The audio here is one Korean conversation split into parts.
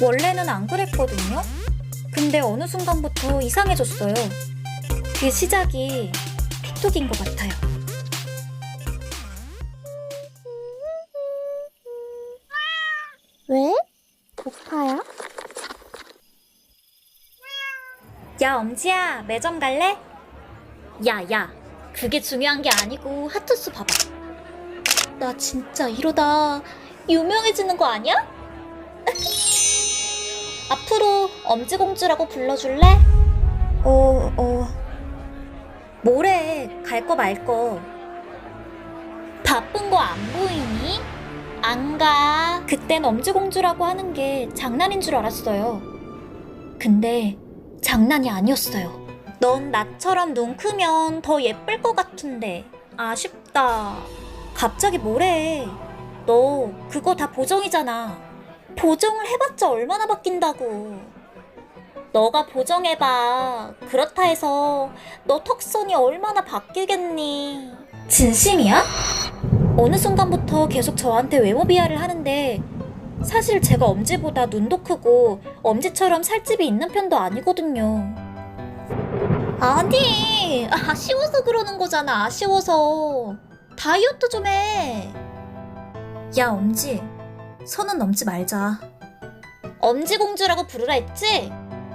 원래는 안 그랬거든요. 근데 어느 순간부터 이상해졌어요. 그 시작이 틱톡인 것 같아요. 왜? 고파요? 야, 엄지야, 매점 갈래? 야, 야, 그게 중요한 게 아니고 하트수 봐봐. 나 진짜 이러다 유명해지는 거 아니야? 앞으로 엄지공주라고 불러줄래? 어, 어. 뭐래, 갈 거 말 거. 바쁜 거 안 보이니? 안 가. 그땐 엄지공주라고 하는 게 장난인 줄 알았어요. 근데 장난이 아니었어요. 넌 나처럼 눈 크면 더 예쁠 것 같은데 아쉽다. 갑자기 뭐래? 너 그거 다 보정이잖아. 보정을 해봤자 얼마나 바뀐다고. 너가 보정해봐. 그렇다 해서 너 턱선이 얼마나 바뀌겠니? 진심이야? 어느 순간부터 계속 저한테 외모 비하를 하는데 사실 제가 엄지보다 눈도 크고 엄지처럼 살집이 있는 편도 아니거든요. 아니, 아쉬워서 그러는 거잖아, 아쉬워서. 다이어트 좀 해. 야, 엄지. 선은 넘지 말자. 엄지공주라고 부르라 했지?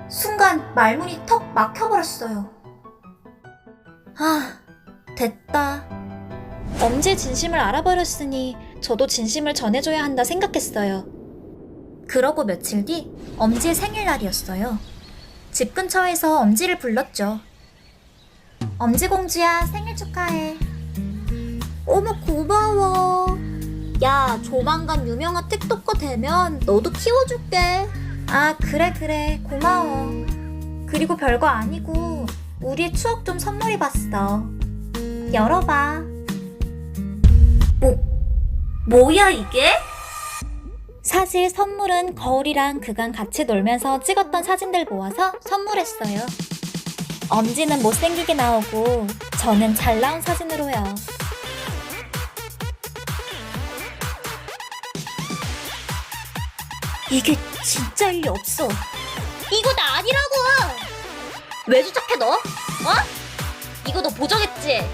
순간 말문이 턱 막혀버렸어요. 아, 됐다. 엄지의 진심을 알아버렸으니 저도 진심을 전해줘야 한다 생각했어요. 그러고 며칠 뒤 엄지의 생일날이었어요. 집 근처에서 엄지를 불렀죠. 엄지공주야 생일 축하해. 어머 고마워. 야 조만간 유명한 틱톡커 되면 너도 키워줄게. 아 그래 그래 고마워. 그리고 별거 아니고 우리의 추억 좀 선물해봤어. 열어봐. 뭐 뭐야 이게? 사실 선물은 거울이랑 그간 같이 놀면서 찍었던 사진들 모아서 선물했어요. 엄지는 못생기게 나오고 저는 잘 나온 사진으로요. 이게 진짜 일리 없어. 이거 나 아니라고! 왜 주작해 너? 어? 이거 너 보정했지?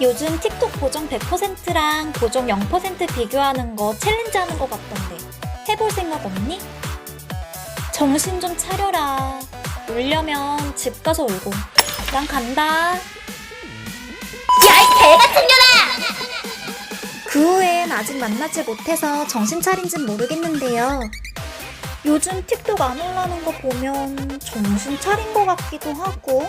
요즘 틱톡 보정 100%랑 보정 0% 비교하는 거 챌린지 하는 거 같던데 해볼 생각 없니? 정신 좀 차려라 울려면 집 가서 울고 난 간다 야 이 개 같은 년아! 그 후엔 아직 만나지 못해서 정신 차린진 모르겠는데요. 요즘 틱톡 안 올라오는 거 보면 정신 차린 것 같기도 하고